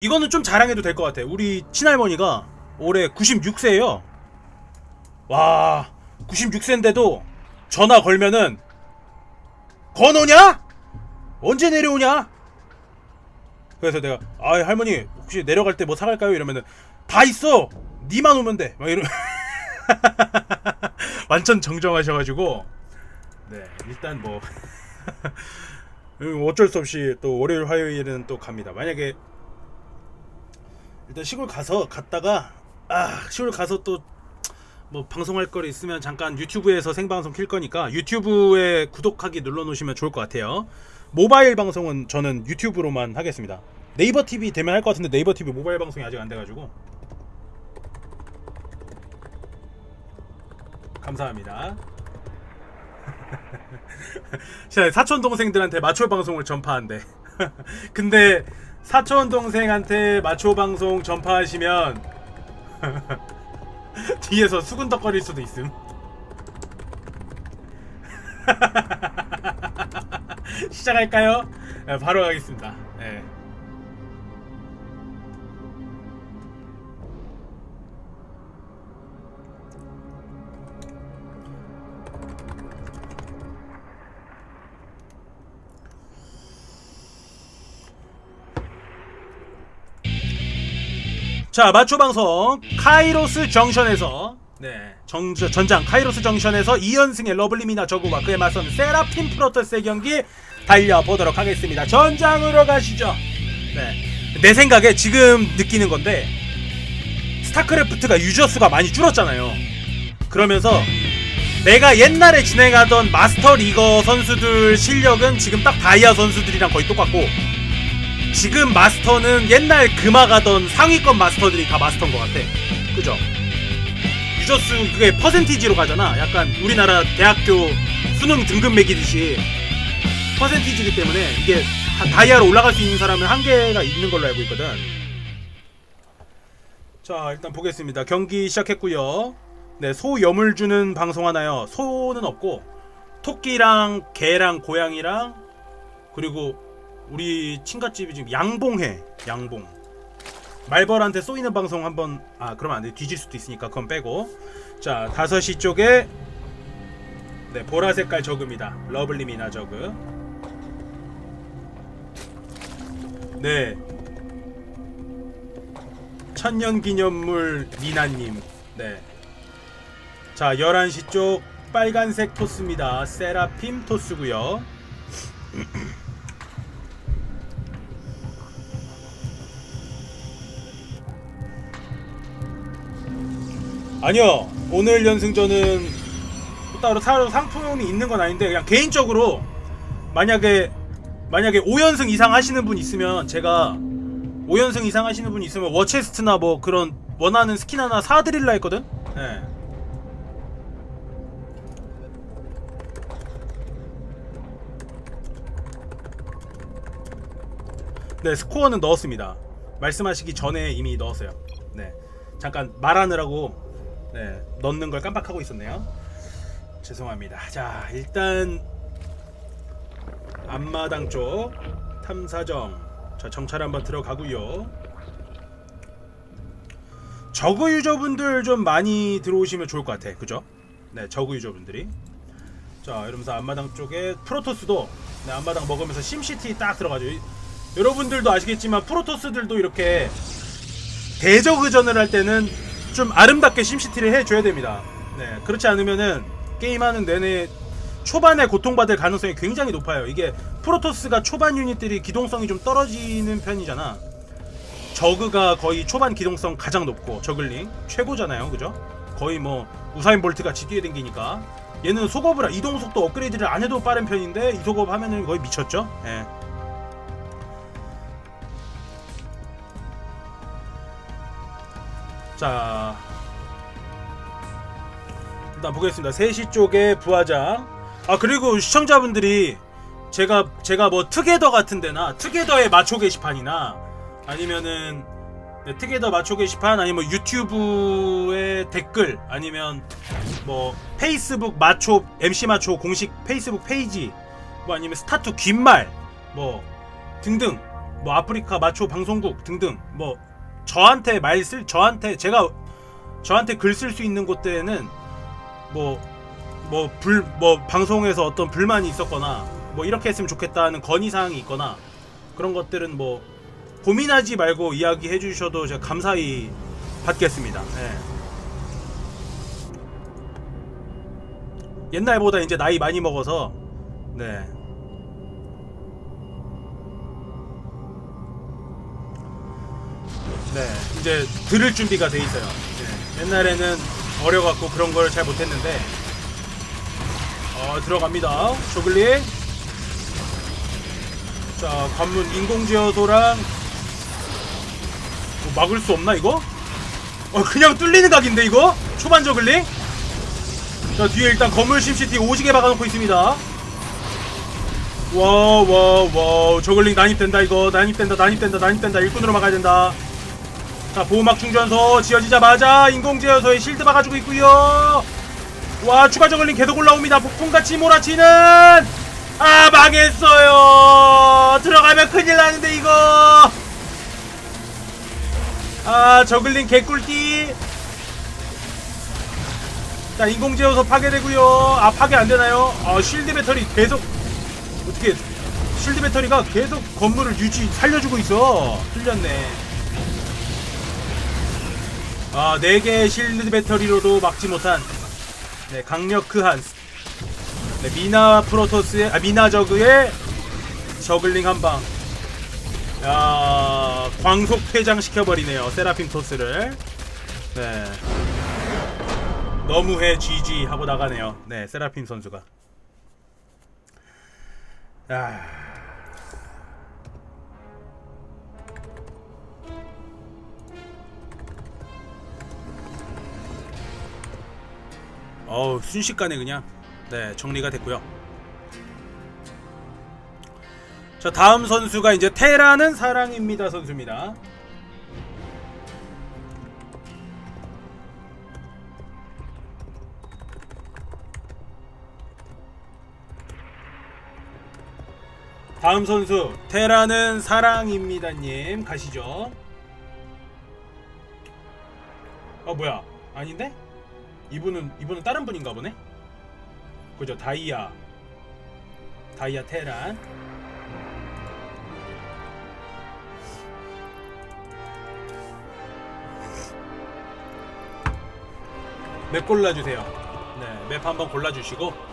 이거는 좀 자랑해도 될 것 같아. 우리 친할머니가 올해 96세예요. 와, 96세인데도 전화 걸면은 건오냐? 언제 내려오냐? 그래서 내가 아 할머니 혹시 내려갈 때 뭐 사갈까요? 이러면은 다 있어. 니만 오면 돼. 막 이러. 완전 정정하셔가지고 네 일단 뭐 음, 어쩔 수 없이 또 월요일 화요일은 또 갑니다. 만약에 일단 시골 가서 갔다가 아 시골 가서 또 뭐 방송할 거리 있으면 잠깐 유튜브에서 생방송 킬 거니까 유튜브에 구독하기 눌러 놓으시면 좋을 것 같아요. 모바일 방송은 저는 유튜브로만 하겠습니다. 네이버 TV 되면 할 것 같은데 네이버 TV 모바일 방송이 아직 안 돼가지고 감사합니다. 자, 사촌 동생들한테 마초 방송을 전파한대. 근데 사촌 동생한테 마초 방송 전파하시면 뒤에서 수근덕거릴 수도 있음. 시작할까요? 네, 바로 가겠습니다. 네. 자, 마초 방송 카이로스 정션에서 네, 정, 전장 카이로스 정션에서 2연승의 러블리미나 저구와 그에 맞선 세라핀 프로토스의 경기 달려보도록 하겠습니다. 전장으로 가시죠. 네. 내 생각에 지금 느끼는 건데 스타크래프트가 유저 수가 많이 줄었잖아요. 그러면서 내가 옛날에 진행하던 마스터 리거 선수들 실력은 지금 딱 다이아 선수들이랑 거의 똑같고 지금 마스터는 옛날 금화가던 상위권 마스터들이 다 마스터인 것 같아. 그죠? 유저수 그게 퍼센티지로 가잖아. 약간 우리나라 대학교 수능 등급 매기듯이 퍼센티지기 때문에 이게 다- 다이아로 올라갈 수 있는 사람은 한계가 있는 걸로 알고 있거든. 자 일단 보겠습니다. 경기 시작했고요. 네, 소 염을 주는 방송 하나요. 소는 없고 토끼랑 개랑 고양이랑 그리고 우리 친가집이 지금 양봉해 양봉. 말벌한테 쏘이는 방송 한번 아 그러면 안돼. 뒤질 수도 있으니까 그건 빼고. 자 5시 쪽에 네 보라색깔 저그입니다. 러블리미나 저그 네. 천년기념물 미나님. 네자 11시 쪽 빨간색 토스입니다. 세라핌 토스고요 아니요. 오늘 연승전은 따로 따로 상품이 있는 건 아닌데 그냥 개인적으로 만약에 만약에 5연승 이상 하시는 분 있으면 제가 5연승 이상 하시는 분 있으면 워체스트나 뭐 그런 원하는 스킨 하나 사드릴라 했거든? 네. 네 스코어는 넣었습니다. 말씀하시기 전에 이미 넣었어요. 네. 잠깐 말하느라고 네, 넣는 걸 깜빡하고 있었네요. 죄송합니다. 자, 일단 앞마당 쪽 탐사정 자 정찰 한번 들어가고요. 저그 유저분들 좀 많이 들어오시면 좋을 것 같아. 그죠? 네, 저그 유저분들이. 자, 이러면서 앞마당 쪽에 프로토스도 네, 앞마당 먹으면서 심시티 딱 들어가죠. 이- 여러분들도 아시겠지만 프로토스들도 이렇게 대저그전을 할 때는 좀 아름답게 심시티를 해줘야 됩니다. 네, 그렇지 않으면은 게임하는 내내 초반에 고통받을 가능성이 굉장히 높아요. 이게 프로토스가 초반 유닛들이 기동성이 좀 떨어지는 편이잖아. 저그가 거의 초반 기동성 가장 높고 저글링 최고잖아요, 그죠? 거의 뭐 우사인 볼트 같이 뛰어댕기니까 얘는 속업을 이동 속도 업그레이드를 안 해도 빠른 편인데 이 속업 하면은 거의 미쳤죠. 예. 자 일단 보겠습니다. 3시 쪽에 부하장. 아 그리고 시청자분들이 제가 제가 뭐 투게더 같은 데나 투게더의 마초 게시판이나 아니면은 네, 투게더 마초 게시판 아니면 뭐 유튜브의 댓글 아니면 뭐 페이스북 마초 MC 마초 공식 페이스북 페이지 뭐 아니면 스타투 귓말 뭐 등등 뭐 아프리카 마초 방송국 등등 뭐 저한테 말 쓸 저한테 제가 저한테 글 쓸 수 있는 곳들에는 뭐 뭐 불 뭐 방송에서 어떤 불만이 있었거나 뭐 이렇게 했으면 좋겠다는 건의 사항이 있거나 그런 것들은 뭐 고민하지 말고 이야기해 주셔도 제가 감사히 받겠습니다. 예. 옛날보다 이제 나이 많이 먹어서 네. 네, 이제 들을 준비가 돼 있어요. 네, 옛날에는 어려갖고 그런 걸 잘 못했는데, 어, 들어갑니다. 조글링. 자, 관문 인공지어소랑, 뭐 막을 수 없나, 이거? 어, 그냥 뚫리는 각인데, 이거? 초반 저글링? 자, 뒤에 일단 건물 심시티 오지게 박아놓고 있습니다. 와우, 와우, 와우. 저글링 난입된다, 이거. 난입된다, 난입된다, 난입된다. 일꾼으로 막아야 된다. 자 보호막 충전소 지어지자마자 인공지어소에 실드 박아주고 있고요. 와 추가 저글링 계속 올라옵니다. 폭풍같이 몰아치는! 아 망했어요! 들어가면 큰일 나는데 이거! 아 저글링 개꿀띠! 자 인공지어소 파괴되고요. 아 파괴 안되나요? 아 실드 배터리 계속 어떻게 실드 배터리가 계속 건물을 유지 살려주고 있어. 틀렸네 아, 4개의 실드 배터리로도 막지 못한 네, 강력한 네, 미나 프로토스의 아 미나 저그의 저글링 한방 야, 광속 퇴장 시켜버리네요. 세라핌 토스를. 네. 너무해 GG 하고 나가네요. 네, 세라핌 선수가. 야. 어우 순식간에 그냥 네 정리가 됐고요. 자 다음 선수가 이제 테라는 사랑입니다 선수입니다. 다음 선수 테라는 사랑입니다님 가시죠. 어 뭐야 아닌데? 이분은 이분은 다른 분인가 보네. 그죠 다이아 다이아 테란. 맵 골라주세요. 네, 맵 한번 골라주시고